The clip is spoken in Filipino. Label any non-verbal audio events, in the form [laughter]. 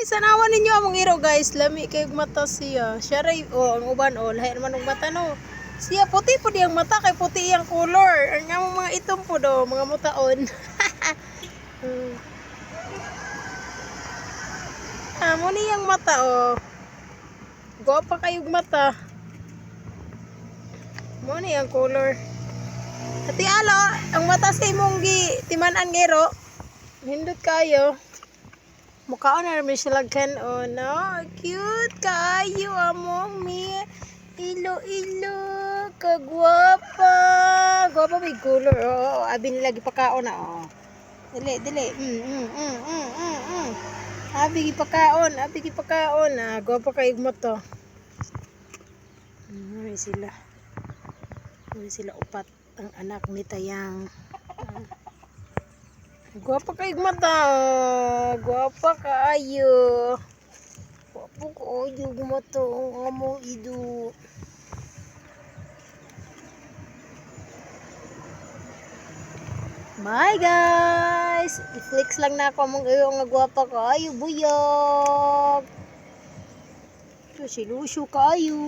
Ay, sanawan ninyo among iro guys. Lami kay mata siya. Siya ray, oh, ang uban, oh. Lahi naman ang mata, no. Siya, puti po diyang mata, kay puti iyang color. Ang among mga itom po do, mga mutaon. [laughs] hmm. Amo niyang mata, oh. Gwapa kayong mata. Mo ni ang color. Ati alo, ang mata sa imong gi timan-an gero. Hindot kayo. Mukhaon na naman sila kan oh no. Cute kayo among mi. Ilo ilo kagwapa. Gwapa may color oh. Abi nila gipakaon na oh. Dili dili. Mm mm mm mm mm. mm. Abi gipakaon, abi gipakaon ah. Gwapa kayo mo to. Mm, may sila. May sila upat ang anak ni Tayang. Ah. Gwapa kayo mata. oh. Gwapa kayo. Gwapo kayo mata. Ang amo ido. Bye guys! I-flex lang na ako mong iyo nga gwapa kayo. Buyog! Ito si Lucio kayo.